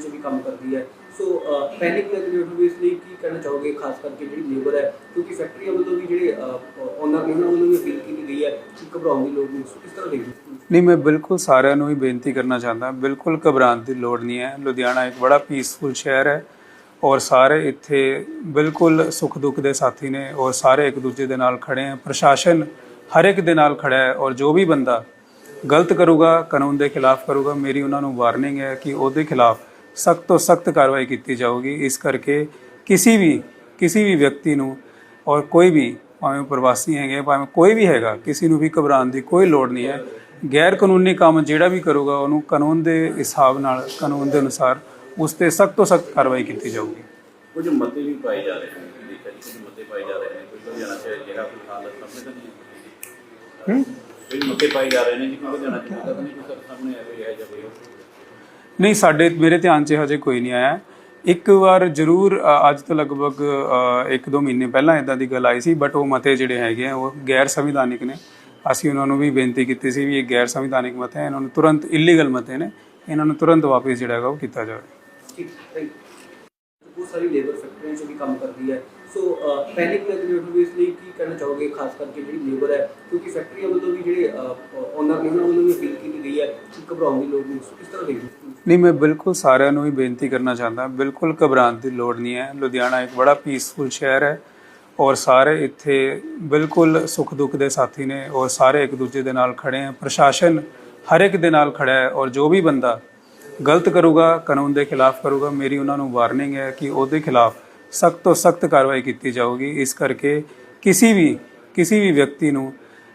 'ਚ ਵੀ ਕੰਮ ਕਰਦੀ ਹੈ ਸੋ ਪੈਨਿਕ ਲੱਗ ਰਹੀ ਹੈ ਇਸ ਲਈ ਕੀ ਕਹਿਣਾ ਚਾਹੋਗੇ ਖਾਸ ਕਰਕੇ ਜਿਹੜੀ ਲੇਬਰ ਹੈ ਕਿਉਂਕਿ ਫੈਕਟਰੀਆਂ ਵੱਲੋਂ ਵੀ ਜਿਹੜੇ ਓਨਰ ਉਹਨਾਂ ਵੱਲੋਂ ਵੀ ਅਪੀਲ ਕੀਤੀ ਗਈ ਹੈ ਕਿ ਘਬਰਾਉਣ ਦੀ ਲੋੜ ਨਹੀਂ ਸੋ ਤਰ੍ਹਾਂ ਦੇਖਦੇ ਨਹੀਂ ਮੈਂ ਬਿਲਕੁਲ ਸਾਰਿਆਂ ਨੂੰ ਹੀ ਬੇਨਤੀ ਕਰਨਾ ਚਾਹੁੰਦਾ ਬਿਲਕੁਲ ਘਬਰਾਉਣ ਦੀ ਲੋੜ ਨਹੀਂ ਹੈ ਲੁਧਿਆਣਾ ਇੱਕ ਬੜਾ ਪੀਸਫੁਲ ਸ਼ਹਿਰ ਹੈ ਔਰ ਸਾਰੇ ਇੱਥੇ ਬਿਲਕੁਲ ਸੁੱਖ ਦੁੱਖ ਦੇ ਸਾਥੀ ਨੇ ਔਰ ਸਾਰੇ ਇੱਕ ਦੂਜੇ ਦੇ ਨਾਲ ਖੜੇ ਹੈ ਪ੍ਰਸ਼ਾਸਨ ਹਰ ਇੱਕ ਦੇ ਨਾਲ ਖੜਾ ਹੈ ਔਰ ਜੋ ਵੀ ਬੰਦਾ ਗਲਤ ਕਰੂਗਾ ਕਾਨੂੰਨ ਦੇ ਖਿਲਾਫ ਕਰੂਗਾ ਮੇਰੀ ਉਹਨਾਂ ਨੂੰ ਵਾਰਨਿੰਗ ਹੈ ਕਿ ਉਹਦੇ ਖਿਲਾਫ ਸਖਤ ਤੋਂ ਸਖਤ ਕਾਰਵਾਈ ਕੀਤੀ ਜਾਊਗੀ। ਇਸ ਕਰਕੇ ਕਿਸੇ ਵੀ ਕਿਸੇ ਵੀ ਵਿਅਕਤੀ ਨੂੰ ਔਰ ਕੋਈ ਵੀ ਭਾਵੇਂ ਪ੍ਰਵਾਸੀ ਹੈਗੇ ਭਾਵੇਂ ਕੋਈ ਵੀ ਹੈਗਾ ਕਿਸੇ ਨੂੰ ਵੀ ਘਬਰਾਉਣ ਦੀ ਕੋਈ ਲੋੜ ਨਹੀਂ ਹੈ। ਗੈਰ ਕਾਨੂੰਨੀ ਕੰਮ ਜਿਹੜਾ ਵੀ ਕਰੂਗਾ ਉਹਨੂੰ ਕਾਨੂੰਨ ਦੇ ਹਿਸਾਬ ਨਾਲ ਕਾਨੂੰਨ ਦੇ ਅਨੁਸਾਰ ਉਸ ਤੇ ਸਖਤ ਤੋਂ ਸਖਤ ਕਾਰਵਾਈ ਕੀਤੀ ਜਾਊਗੀ। ਕੁਝ ਮਤੇ ਵੀ ਪਾਏ ਜਾ ਰਹੇ ਨੇ ਦੇਖਿਆ ਜੀ ਕੁਝ ਮਤੇ ਪਾਏ ਜਾ ਰਹੇ ਨੇ। ਕੋਈ ਲੁਧਿਆਣਾ ਚ ਜਿਹੜਾ ਕੋਈ ਹਾਲਤ ਸਾਹਮਣੇ ਤਾਂ ਨਹੀਂ ਹੂੰ? ਕੋਈ ਮਤੇ ਪਾਏ ਜਾ ਰਹੇ ਨੇ ਜੀ ਕੋਈ ਲੁਧਿਆਣਾ ਚ ਤਾਂ ਨਹੀਂ ਕੋਈ ਸਾਹਮਣੇ ਆ ਜਾਂ ਕੋਈ ਨਹੀਂ, ਸਾਡੇ, ਮੇਰੇ ਧਿਆਨ 'ਚ ਹਜੇ ਕੋਈ ਨਹੀਂ ਆਇਆ। ਇੱਕ ਵਾਰ ਜ਼ਰੂਰ ਅੱਜ ਤੋਂ ਲਗਭਗ 1-2 ਮਹੀਨੇ ਪਹਿਲਾਂ ਇਦਾਂ ਦੀ ਗੱਲ ਆਈ ਸੀ ਬਟ ਉਹ ਮਤੇ ਜਿਹੜੇ ਹੈਗੇ ਆ, ਉਹ ਗੈਰ ਸੰਵਿਧਾਨਿਕ ਨੇ। ਅਸੀਂ ਉਹਨਾਂ ਨੂੰ ਵੀ ਬੇਨਤੀ ਕੀਤੀ ਸੀ ਵੀ ਇਹ ਗੈਰ ਸੰਵਿਧਾਨਿਕ ਮਤੇ ਹੈ ਇਹਨਾਂ ਨੂੰ ਤੁਰੰਤ ਇਲੀਗਲ ਮਤੇ ਨੇ, ਇਹਨਾਂ ਨੂੰ ਤੁਰੰਤ ਵਾਪਸ ਜਿਹੜਾ ਹੈਗਾ ਉਹ ਕੀਤਾ ਜਾਵੇ। ਬਹੁਤ ਸਾਰੀ ਲੇਬਰ ਫੈਕਟਰੀਆਂ 'ਚ ਵੀ ਕੰਮ ਕਰਦੀ ਹੈ। ਸੋ ਪੈਨਿਕ ਲੱਗ ਰਹੀ ਹੈ ਇਸ ਲਈ ਕੀ ਕਹਿਣਾ ਚਾਹੋਗੇ, ਖਾਸ ਕਰਕੇ ਜਿਹੜੀ ਲੇਬਰ ਹੈ, ਕਿਉਂਕਿ ਫੈਕਟਰੀਆਂ ਵੱਲੋਂ ਵੀ ਜਿਹੜੇ ਓਨਰ ਨੇ, ਉਹਨਾਂ ਵੱਲੋਂ ਵੀ ਅਪੀਲ ਕੀਤੀ ਗਈ ਹੈ ਕਿ ਘਬਰਾਉਣ ਦੀ ਲੋੜ ਨਹੀਂ। ਸੋ ਤਰ੍ਹਾਂ ਦੇਖਦੇ ਨਹੀਂ, ਮੈਂ ਬਿਲਕੁਲ ਸਾਰਿਆਂ ਨੂੰ ਹੀ ਬੇਨਤੀ ਕਰਨਾ ਚਾਹੁੰਦਾ, ਬਿਲਕੁਲ ਘਬਰਾਉਣ ਦੀ ਲੋੜ ਨਹੀਂ ਹੈ। ਲੁਧਿਆਣਾ ਇੱਕ ਬੜਾ ਪੀਸਫੁਲ ਸ਼ਹਿਰ ਹੈ ਔਰ ਸਾਰੇ ਇੱਥੇ ਬਿਲਕੁਲ ਸੁੱਖ ਦੁੱਖ ਦੇ ਸਾਥੀ ਨੇ ਔਰ ਸਾਰੇ ਇੱਕ ਦੂਜੇ ਦੇ ਨਾਲ ਖੜੇ ਹੈ ਪ੍ਰਸ਼ਾਸਨ ਹਰ ਇੱਕ ਦੇ ਨਾਲ ਖੜਾ ਹੈ ਔਰ ਜੋ ਵੀ ਬੰਦਾ ਗਲਤ ਕਰੂਗਾ, ਕਾਨੂੰਨ ਦੇ ਖਿਲਾਫ ਕਰੂਗਾ, ਮੇਰੀ ਉਹਨਾਂ ਨੂੰ ਵਾਰਨਿੰਗ ਹੈ ਕਿ ਉਹਦੇ ਖਿਲਾਫ ਸਖਤ ਤੋਂ ਸਖਤ ਕਾਰਵਾਈ ਕੀਤੀ ਜਾਊਗੀ। ਇਸ ਕਰਕੇ ਕਿਸੇ ਵੀ ਕਿਸੇ ਵੀ ਵਿਅਕਤੀ ਨੂੰ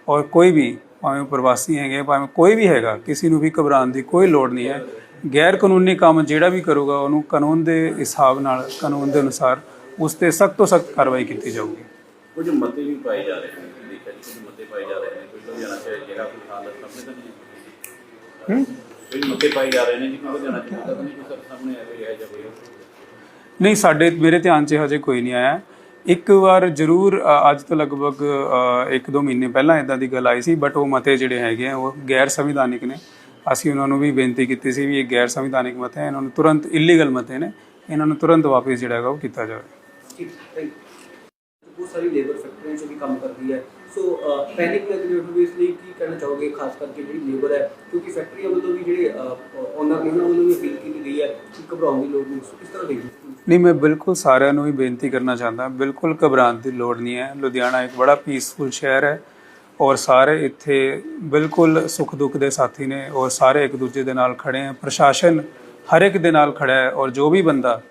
ਔਰ ਕੋਈ ਵੀ, ਭਾਵੇਂ ਉਹ ਪ੍ਰਵਾਸੀ ਹੈਗੇ ਭਾਵੇਂ ਕੋਈ ਵੀ ਹੈਗਾ, ਕਿਸੇ ਨੂੰ ਵੀ ਘਬਰਾਉਣ ਦੀ ਕੋਈ ਲੋੜ ਨਹੀਂ ਹੈ। ਗੈਰ ਕਾਨੂੰਨੀ ਕੰਮ ਜਿਹੜਾ ਵੀ ਕਰੂਗਾ ਉਹਨੂੰ ਕਾਨੂੰਨ ਦੇ ਹਿਸਾਬ ਨਾਲ ਕਾਨੂੰਨ ਦੇ ਅਨੁਸਾਰ ਉਸ ਤੇ ਸਖਤ ਤੋਂ ਸਖਤ ਕਾਰਵਾਈ ਕੀਤੀ ਜਾਊਗੀ। ਕੁਝ ਮਤੇ ਵੀ ਪਾਏ ਜਾ ਰਹੇ ਨੇ ਦੇਖਿਆ ਜੀ ਕੁਝ ਮਤੇ ਪਾਏ ਜਾ ਰਹੇ ਨੇ ਕੋਈ ਲੁਧਿਆਣਾ ਚ ਜਿਹੜਾ ਕੋਈ ਹਾਲਤ ਸਾਹਮਣੇ ਤਾਂ ਨਹੀਂ ਹੂੰ? ਕੋਈ ਮਤੇ ਪਾਏ ਜਾ ਰਹੇ ਨੇ ਜੀ ਕੋਈ ਲੁਧਿਆਣਾ ਚ ਤਾਂ ਨਹੀਂ ਕੋਈ ਸਰ ਸਾਹਮਣੇ ਆ ਕੋਈ ਹੈ ਜਾਂ ਕੋਈ ਨਹੀਂ ਸਾਡੇ ਮੇਰੇ ਧਿਆਨ 'ਚ ਹਜੇ ਕੋਈ ਨਹੀਂ ਆਇਆ। ਇੱਕ ਵਾਰ ਜ਼ਰੂਰ ਅੱਜ ਤੋਂ ਲਗਭਗ 1-2 ਮਹੀਨੇ ਪਹਿਲਾਂ ਇਦਾਂ ਦੀ ਗੱਲ ਆਈ ਸੀ ਬਟ ਉਹ ਮਤੇ ਜਿਹੜੇ ਹੈਗੇ ਆ ਉਹ ਗੈਰ ਸੰਵਿਧਾਨਿਕ ਨੇ। ਅਸੀਂ ਉਹਨਾਂ ਨੂੰ ਵੀ ਬੇਨਤੀ ਕੀਤੀ ਸੀ ਵੀ ਇਹ ਗੈਰ ਸੰਵਿਧਾਨਿਕ ਮਤੇ ਹੈ ਇਹਨਾਂ ਨੂੰ ਤੁਰੰਤ ਇਲੀਗਲ ਮਤੇ ਨੇ ਇਹਨਾਂ ਨੂੰ ਤੁਰੰਤ ਵਾਪਸ ਜਿਹੜਾ ਹੈਗਾ ਉਹ ਕੀਤਾ ਜਾਵੇ। ਬਹੁਤ ਸਾਰੀ ਲੇਬਰ ਫੈਕਟਰੀਆਂ 'ਚ ਵੀ ਕੰਮ ਕਰਦੀ ਹੈ। ਸੋ ਪੈਨਿਕ ਰਹੀ ਹੈ ਇਸ ਲਈ ਕੀ ਕਹਿਣਾ ਚਾਹੋਗੇ ਖਾਸ ਕਰਕੇ ਜਿਹੜੀ ਲੇਬਰ ਹੈ ਕਿਉਂਕਿ ਫੈਕਟਰੀਆਂ ਵੱਲੋਂ ਵੀ ਜਿਹੜੇ ਓਨਰ ਨੇ ਉਹਨਾਂ ਵੱਲੋਂ ਵੀ ਅਪੀਲ ਕੀਤੀ ਗਈ ਹੈ ਕਿ ਘਬਰਾਉਣ ਦੀ ਲੋੜ ਨਹੀਂ। ਕਿਸ ਤਰ੍ਹਾਂ ਦੇਖਦੇ ਨਹੀਂ ਮੈਂ ਬਿਲਕੁਲ ਸਾਰਿਆਂ ਨੂੰ ਹੀ ਬੇਨਤੀ ਕਰਨਾ ਚਾਹੁੰਦਾ ਬਿਲਕੁਲ ਘਬਰਾਉਣ ਦੀ ਲੋੜ ਨਹੀਂ ਹੈ। ਲੁਧਿਆਣਾ ਇੱਕ ਬੜਾ ਪੀਸਫੁਲ ਸ਼ਹਿਰ ਹੈ। ਔਰ ਸਾਰੇ ਇੱਥੇ ਬਿਲਕੁਲ ਸੁੱਖ ਦੁੱਖ ਦੇ ਸਾਥੀ ਨੇ ਔਰ ਸਾਰੇ ਇੱਕ ਦੂਜੇ ਦੇ ਨਾਲ ਖੜੇ ਹੈ ਪ੍ਰਸ਼ਾਸਨ ਹਰ ਇੱਕ ਦੇ ਨਾਲ ਖੜਾ ਹੈ ਔਰ ਜੋ ਵੀ ਬੰਦਾ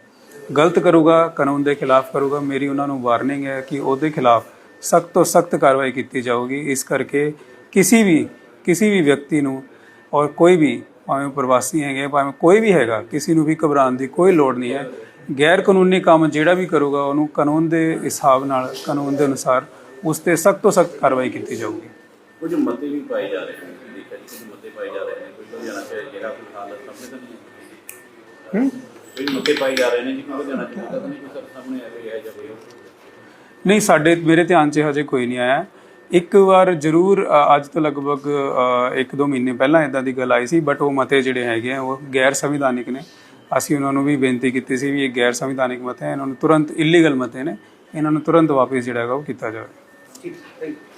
ਗਲਤ ਕਰੂਗਾ, ਕਾਨੂੰਨ ਦੇ ਖਿਲਾਫ ਕਰੂਗਾ, ਮੇਰੀ ਉਹਨਾਂ ਨੂੰ ਵਾਰਨਿੰਗ ਹੈ ਕਿ ਉਹਦੇ ਖਿਲਾਫ ਸਖਤ ਤੋਂ ਸਖਤ ਕਾਰਵਾਈ ਕੀਤੀ ਜਾਊਗੀ। ਇਸ ਕਰਕੇ ਕਿਸੇ ਵੀ ਕਿਸੇ ਵੀ ਵਿਅਕਤੀ ਨੂੰ ਔਰ ਕੋਈ ਵੀ, ਭਾਵੇਂ ਉਹ ਪ੍ਰਵਾਸੀ ਹੈਗੇ, ਭਾਵੇਂ ਕੋਈ ਵੀ ਹੈਗਾ, ਕਿਸੇ ਨੂੰ ਵੀ ਘਬਰਾਉਣ ਦੀ ਕੋਈ ਲੋੜ ਨਹੀਂ ਹੈ। ਗੈਰ ਕਾਨੂੰਨੀ ਕੰਮ ਜਿਹੜਾ ਵੀ ਕਰੂਗਾ, ਉਹਨੂੰ ਕਾਨੂੰਨ ਦੇ ਹਿਸਾਬ ਨਾਲ, ਕਾਨੂੰਨ ਦੇ ਅਨੁਸਾਰ ਉਸ ਤੇ ਸਖਤ ਤੋਂ ਸਖਤ ਕਾਰਵਾਈ ਕੀਤੀ ਜਾਊਗੀ। ਕੁਝ ਮਤੇ ਵੀ ਪਾਏ ਜਾ ਰਹੇ ਨੇ ਦੇਖਿਆ ਜੀ ਕੁਝ ਮਤੇ ਪਾਏ ਜਾ ਰਹੇ ਨੇ ਕੋਈ ਲੁਧਿਆਣਾ ਚ ਜਿਹੜਾ ਕੋਈ ਹਾਲਤ ਸਾਹਮਣੇ ਤਾਂ ਨਹੀਂ ਹੂੰ? ਕੋਈ ਮਤੇ ਪਾਏ ਜਾ ਰਹੇ ਨੇ ਜੀ ਕੋਈ ਲੁਧਿਆਣਾ ਚ ਤਾਂ ਨਹੀਂ ਕੋਈ ਸਾਹਮਣੇ ਆ ਕੋਈ ਹੈ ਜਾਂ ਕੋਈ ਨਹੀਂ ਸਾਡੇ ਮੇਰੇ ਧਿਆਨ 'ਚ ਹਜੇ ਕੋਈ ਨਹੀਂ ਆਇਆ। ਇੱਕ ਵਾਰ ਜ਼ਰੂਰ ਅੱਜ ਤੋਂ ਲਗਭਗ 1-2 ਮਹੀਨੇ ਪਹਿਲਾਂ ਇਦਾਂ ਦੀ ਗੱਲ ਆਈ ਸੀ ਬਟ ਉਹ ਮਤੇ ਜਿਹੜੇ ਹੈਗੇ ਆ ਉਹ ਗੈਰ ਸੰਵਿਧਾਨਿਕ ਨੇ। ਅਸੀਂ ਉਹਨਾਂ ਨੂੰ ਵੀ ਬੇਨਤੀ ਕੀਤੀ ਸੀ ਵੀ ਇਹ ਗੈਰ ਸੰਵਿਧਾਨਿਕ ਮਤੇ ਹੈ ਇਹਨਾਂ ਨੂੰ ਤੁਰੰਤ ਇਲੀਗਲ ਮਤੇ ਨੇ ਇਹਨਾਂ ਨੂੰ ਤੁਰੰਤ ਵਾਪਸ ਜਿਹੜਾ ਹੈਗਾ ਉਹ ਕੀਤਾ ਜਾਵੇ। six, eight.